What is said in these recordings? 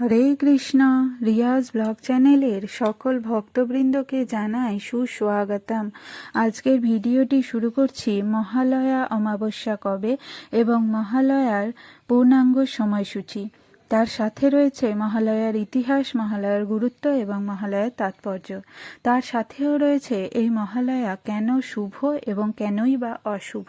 হরে Krishna, Riaz blog চ্যানেলের সকল ভক্তবৃন্দকে জানাই সুস্বাগতম। আজকের ভিডিওটি শুরু করছি মহালয়া অমাবস্যা কবে এবং মহালয়ার পূর্ণাঙ্গ সময়সূচি। তার সাথে রয়েছে মহালয়ার ইতিহাস, মহালয়ার গুরুত্ব এবং মহালয়ার তাৎপর্য। তার সাথেও রয়েছে এই মহালয়া কেন শুভ এবং কেনই বা অশুভ।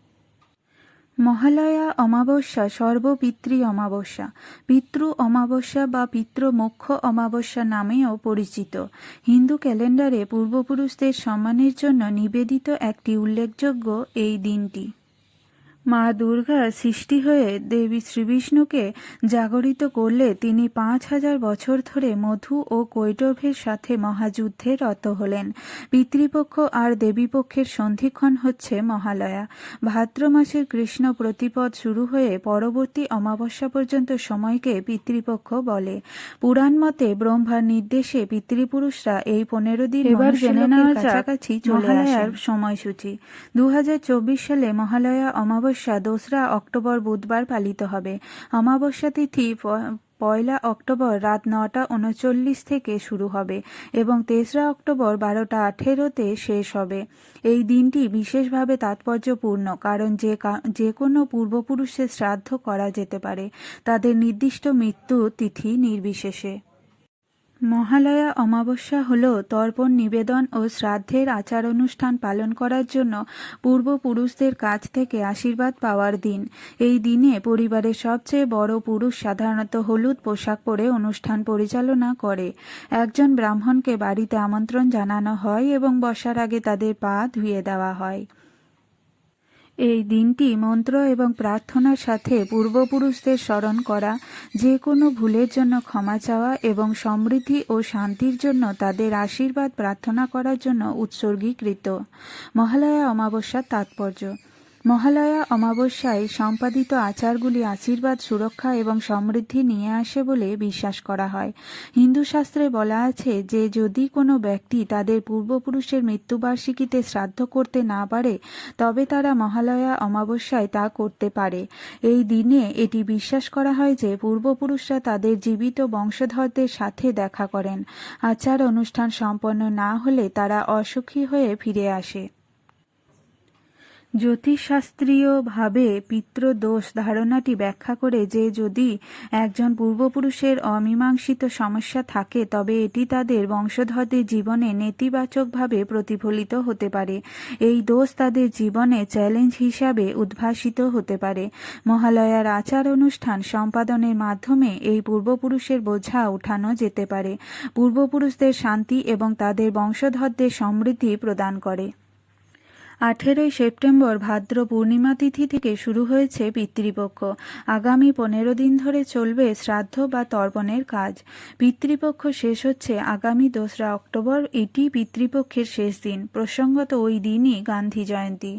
মহালয়া অমাবস্যা, সর্বপিতৃ অমাবস্যা। পিতৃ অমাবস্যা বা পিতৃ মুখ্য অমাবস্যা নামেও পরিচিত। হিন্দু ক্যালেন্ডারে পূর্বপুরুষদের সম্মানের জন্য নিবেদিত একটি উল্লেখযোগ্য এই দিনটি। মা দুর্গার সৃষ্টি হয়ে দেবী শ্রীবিষ্ণুকে জাগরিত করলে তিনি পাঁচ হাজার বছর ধরে মধু ও কৈটভের সাথে মহাযুদ্ধে রত হলেন। পিতৃপক্ষ আর দেবীপক্ষের সন্ধিক্ষণ হচ্ছে মহালয়া। ভাদ্র মাসের কৃষ্ণ প্রতিপদ শুরু হয়ে পরবর্তী অমাবস্যা পর্যন্ত সময়কে পিতৃপক্ষ বলে। পুরাণ মতে ব্রহ্মার নির্দেশে পিতৃপুরুষরা এই পনেরো দিন এবার জেনে নেওয়া কাছাকাছি আসার সময়সূচি। দু হাজার চব্বিশ সালে মহালয়া অমাবস্যা অমাবস্যা দোসরা অক্টোবর বুধবার পালিত হবে। অমাবস্যা তিথি পয়লা অক্টোবর রাত নটা উনচল্লিশ থেকে শুরু হবে এবং তেসরা অক্টোবর বারোটা আঠেরোতে শেষ হবে। এই দিনটি বিশেষভাবে তাৎপর্যপূর্ণ কারণ যে যে কোনো পূর্বপুরুষের শ্রাদ্ধ করা যেতে পারে। তাদের নির্দিষ্ট মৃত্যু তিথি নির্বিশেষে। মহালয়া অমাবস্যা হল তর্পণ নিবেদন ও শ্রাদ্ধের আচার অনুষ্ঠান পালন করার জন্য পূর্বপুরুষদের কাছ থেকে আশীর্বাদ পাওয়ার দিন। এই দিনে পরিবারের সবচেয়ে বড় পুরুষ সাধারণত হলুদ পোশাক পরে অনুষ্ঠান পরিচালনা করে। একজন ব্রাহ্মণকে বাড়িতে আমন্ত্রণ জানানো হয় এবং বসার আগে তাদের পা ধুয়ে দেওয়া হয়। এই দিনটি মন্ত্র এবং প্রার্থনার সাথে পূর্বপুরুষদের স্মরণ করা, যে কোনো ভুলের জন্য ক্ষমা চাওয়া এবং সমৃদ্ধি ও শান্তির জন্য তাদের আশীর্বাদ প্রার্থনা করার জন্য উৎসর্গীকৃত। মহালয়া অমাবস্যার তাৎপর্য। মহালয়া অমাবস্যায় সম্পাদিত আচারগুলি আশীর্বাদ, সুরক্ষা এবং সমৃদ্ধি নিয়ে আসে বলে বিশ্বাস করা হয়। হিন্দু শাস্ত্রে বলা আছে যে, যদি কোনো ব্যক্তি তাদের পূর্বপুরুষের মৃত্যুবার্ষিকীতে শ্রাদ্ধ করতে না পারে, তবে তারা মহালয়া অমাবস্যায় তা করতে পারে। এই দিনে এটি বিশ্বাস করা হয় যে, পূর্বপুরুষরা তাদের জীবিত বংশধরদের সাথে দেখা করেন। আচার অনুষ্ঠান সম্পন্ন না হলে তারা অসুখী হয়ে ফিরে আসে। জ্যোতিষশাস্ত্রীয়ভাবে পিতৃদোষ ধারণাটি ব্যাখ্যা করে যে যদি একজন পূর্বপুরুষের অমীমাংসিত সমস্যা থাকে, তবে এটি তাদের বংশধরদের জীবনে নেতিবাচকভাবে প্রতিফলিত হতে পারে। এই দোষ তাদের জীবনে চ্যালেঞ্জ হিসাবে উদ্ভাসিত হতে পারে। মহালয়ার আচার অনুষ্ঠান সম্পাদনের মাধ্যমে এই পূর্বপুরুষের বোঝা উঠানো যেতে পারে। পূর্বপুরুষদের শান্তি এবং তাদের বংশধরদের সমৃদ্ধি প্রদান করে। আঠেরোই সেপ্টেম্বর ভাদ্র পূর্ণিমা তিথি থেকে শুরু হয়েছে পিতৃপক্ষ। আগামী পনেরো দিন ধরে চলবে শ্রাদ্ধ বা তর্পণের কাজ। পিতৃপক্ষ শেষ হচ্ছে আগামী দোসরা অক্টোবর। এটি পিতৃপক্ষের শেষ দিন। প্রসঙ্গত ওই দিনই গান্ধী জয়ন্তী।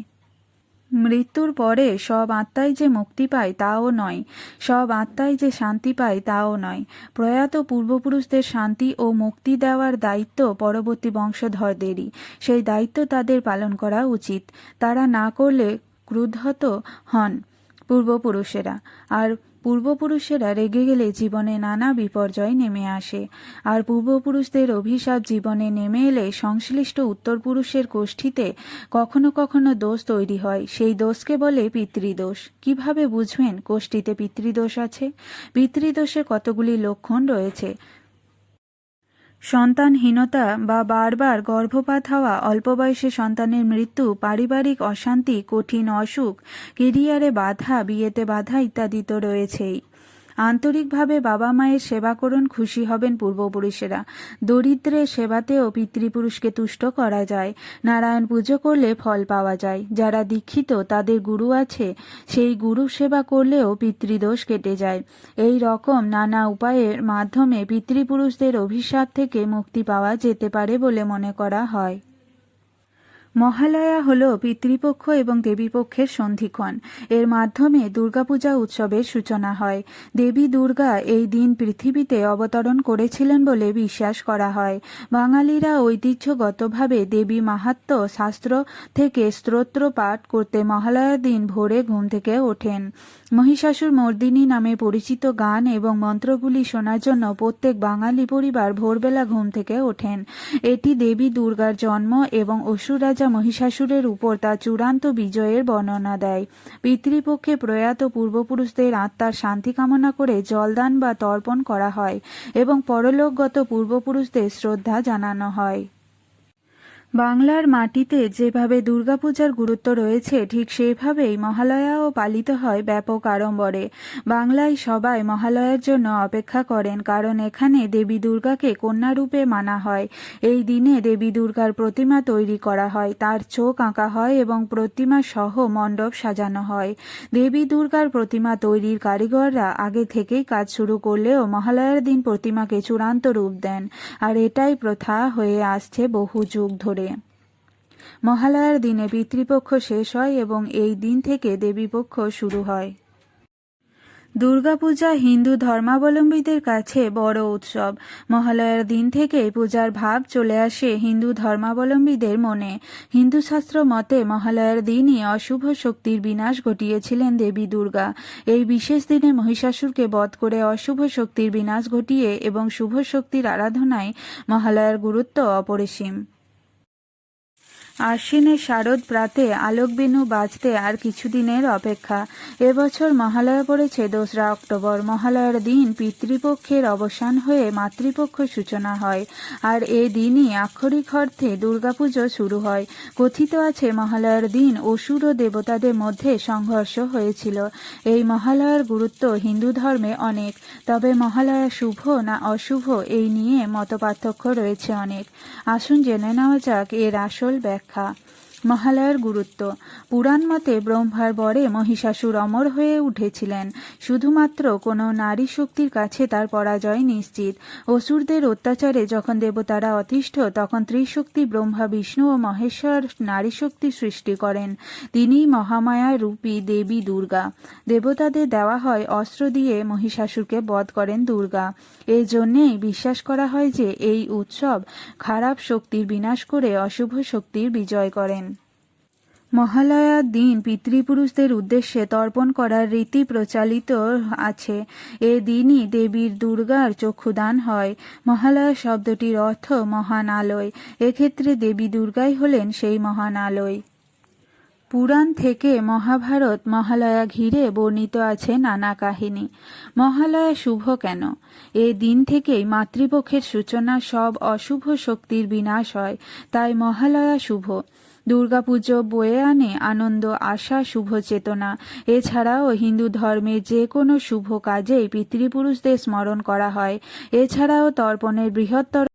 মৃত্যুর পরে সব আত্মাই যে মুক্তি পায় তাও নয়। সব আত্মাই যে শান্তি পায় তাও নয়। প্রয়াত পূর্বপুরুষদের শান্তি ও মুক্তি দেওয়ার দায়িত্ব পরবর্তী বংশধরদেরই। সেই দায়িত্ব তাদের পালন করা উচিত। তারা না করলে ক্রুদ্ধত হন পূর্বপুরুষেরা। আর পূর্বপুরুষেরা রেগে গেলে জীবনে নানা বিপর্যয় নেমে আসে। আর পূর্বপুরুষদের অভিশাপ জীবনে নেমে এলে সংশ্লিষ্ট উত্তরপুরুষের গোষ্ঠীতে কখনো কখনো দোষ তৈরি হয়। সেই দোষকে বলে পিতৃদোষ। কীভাবে বুঝবেন গোষ্ঠীতে পিতৃদোষ আছে? পিতৃদোষের কতগুলি লক্ষণ রয়েছে? সন্তানহীনতা বা বারবার গর্ভপাত হওয়া অল্প বয়সে সন্তানের মৃত্যু, পারিবারিক অশান্তি, কঠিন অসুখ, কেরিয়ারে বাধা, বিয়েতে বাধা ইত্যাদি তো রয়েছেই। আন্তরিকভাবে বাবা মায়ের সেবা করুন, খুশি হবেন পূর্বপুরুষেরা। দরিদ্রের সেবাতেও পিতৃপুরুষকে তুষ্ট করা যায়। নারায়ণ পুজো করলে ফল পাওয়া যায়। যারা দীক্ষিত, তাদের গুরু আছে। সেই গুরু সেবা করলেও পিতৃদোষ কেটে যায়। এই রকম নানা উপায়ের মাধ্যমে পিতৃপুরুষদের অভিশাপ থেকে মুক্তি পাওয়া যেতে পারে বলে মনে করা হয়। মহালয়া হল পিতৃপক্ষ এবং দেবীপক্ষের সন্ধিক্ষণ। এর মাধ্যমে দুর্গাপূজা উৎসবের সূচনা হয়। দেবী দুর্গা এই দিন পৃথিবীতে অবতরণ করেছিলেন বলে বিশ্বাস করা হয়। বাঙালিরা ঐতিহ্যগতভাবে দেবী মাহাত্ম্য শাস্ত্র থেকে স্তোত্র পাঠ করতে মহালয়ার দিন ভোরে ঘুম থেকে ওঠেন। মহিষাসুর মর্দিনী নামে পরিচিত গান এবং মন্ত্রগুলি শোনার জন্য প্রত্যেক বাঙালি পরিবার ভোরবেলা ঘুম থেকে ওঠেন। এটি দেবী দুর্গার জন্ম এবং অসুর রাজা মহিষাসুরের উপর তা চূড়ান্ত বিজয়ের বর্ণনা দেয়। পিতৃপক্ষে প্রয়াত পূর্বপুরুষদের আত্মার শান্তি কামনা করে জলদান বা তর্পণ করা হয় এবং পরলোকগত পূর্বপুরুষদের শ্রদ্ধা জানানো হয়। বাংলার মাটিতে যেভাবে দুর্গাপূজার গুরুত্ব রয়েছে, ঠিক সেভাবেই মহালয়াও পালিত হয় ব্যাপক আড়ম্বরে। বাংলায় সবাই মহালয়ার জন্য অপেক্ষা করেন, কারণ এখানে দেবী দুর্গাকে কন্যারূপে মানা হয়। এই দিনে দেবী দুর্গার প্রতিমা তৈরি করা হয়, তার চোখ আঁকা হয় এবং প্রতিমা সহ মণ্ডপ সাজানো হয়। দেবী দুর্গার প্রতিমা তৈরির কারিগররা আগে থেকেই কাজ শুরু করলেও মহালয়ার দিন প্রতিমাকে চূড়ান্ত রূপ দেন, আর এটাই প্রথা হয়ে আসছে বহু যুগ ধরে। মহালয়ার দিনে পিতৃপক্ষ শেষ হয় এবং এই দিন থেকে দেবীপক্ষ শুরু হয়। দুর্গাপূজা হিন্দু ধর্মাবলম্বীদের কাছে বড় উৎসব। মহালয়ার দিন থেকে পূজার ভাব চলে আসে হিন্দু ধর্মাবলম্বীদের মনে। হিন্দু শাস্ত্র মতে মহালয়ার দিনই অশুভ শক্তির বিনাশ ঘটিয়েছিলেন দেবী দুর্গা। এই বিশেষ দিনে মহিষাসুরকে বধ করে অশুভ শক্তির বিনাশ ঘটিয়ে এবং শুভ শক্তির আরাধনায় মহালয়ার গুরুত্ব অপরিসীম। আশ্বিনের শারদ প্রাতে আলোকবিনু বাজতে আর কিছুদিনের অপেক্ষা। এবছর মহালয়া পড়েছে দোসরা অক্টোবর। মহালয়ার দিন পিতৃপক্ষের অবসান হয়ে মাতৃপক্ষ সূচনা হয়। আর এ দিনই আক্ষরিক অর্থে দুর্গাপুজো শুরু হয়। কথিত আছে, মহালয়ার দিন অসুর ও দেবতাদের মধ্যে সংঘর্ষ হয়েছিল। এই মহালয়ার গুরুত্ব হিন্দু ধর্মে অনেক। তবে মহালয়া শুভ না অশুভ এই নিয়ে মতপার্থক্য রয়েছে অনেক। আসুন জেনে নেওয়া যাক এর আসল ব্যাখ্যা। ব্যাখ্যা মহালয়ার গুরুত্ব। পুরাণ মতে ব্রহ্মার বরে মহিষাসুর অমর হয়ে উঠেছিলেন। শুধুমাত্র কোনো নারী শক্তির কাছে তার পরাজয় নিশ্চিত। অসুরদের অত্যাচারে যখন দেবতারা অতিষ্ঠ, তখন ত্রিশক্তি ব্রহ্মা, বিষ্ণু ও মহেশ্বর নারী শক্তি সৃষ্টি করেন। তিনিই মহামায়া রূপী দেবী দুর্গা। দেবতাদের দেওয়া হয় অস্ত্র দিয়ে মহিষাসুরকে বধ করেন দুর্গা। এই জন্যেই বিশ্বাস করা হয় যে, এই উৎসব খারাপ শক্তির বিনাশ করে অশুভ শক্তির বিজয় করেন। মহালয়ার দিন পিতৃপুরুষদের উদ্দেশ্যে তর্পণ করার রীতি প্রচালিত আছে। এ দিনই দেবীর দুর্গার চক্ষুদান হয়। মহালয়া শব্দটির অর্থ মহান আলোয়। এক্ষেত্রে দেবী দুর্গাই হলেন সেই মহান আলোয়। পুরাণ থেকে মহাভারত মহালয়া ঘিরে বর্ণিত আছে নানা কাহিনী। মহালয়া শুভ কেন? এ দিন থেকেই মাতৃপক্ষের সূচনা সব অশুভ শক্তির বিনাশ হয়, তাই মহালয়া শুভ। দুর্গাপুজো বয়ে আনে আনন্দ, আশা, শুভ চেতনা। এছাড়াও হিন্দু ধর্মে যে কোনো শুভ কাজেই পিতৃপুরুষদের স্মরণ করা হয়। এছাড়াও তর্পণের বৃহত্তর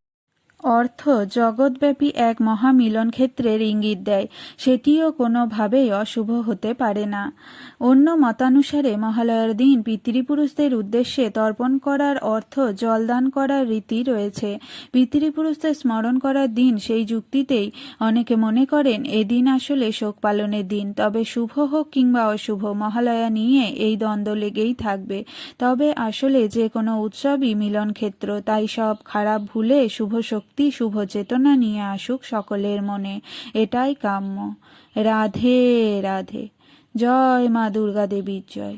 অর্থ জগৎব্যাপী এক মহামিলন ক্ষেত্রের ইঙ্গিত দেয়। সেটিও কোনোভাবেই অশুভ হতে পারে না। অন্য মতানুসারে মহালয়ার দিন পিতৃপুরুষদের উদ্দেশ্যে তর্পণ করার অর্থ জলদান করার রীতি রয়েছে। পিতৃপুরুষদের স্মরণ করার দিন সেই যুক্তিতেই অনেকে মনে করেন এদিন আসলে শোক পালনের দিন, তবে শুভ হোক কিংবা অশুভ, মহালয়া নিয়ে এই দ্বন্দ্ব লেগেই থাকবে। তবে আসলে যে কোনো উৎসবই মিলন ক্ষেত্র তাই সব খারাপ ভুলে শুভ শক্তি শক্তি শুভ চেতনা নিয়ে আসুক সকলের মনে। এটাই কাম্য। রাধে রাধে। জয় মা দুর্গা দেবীর জয়।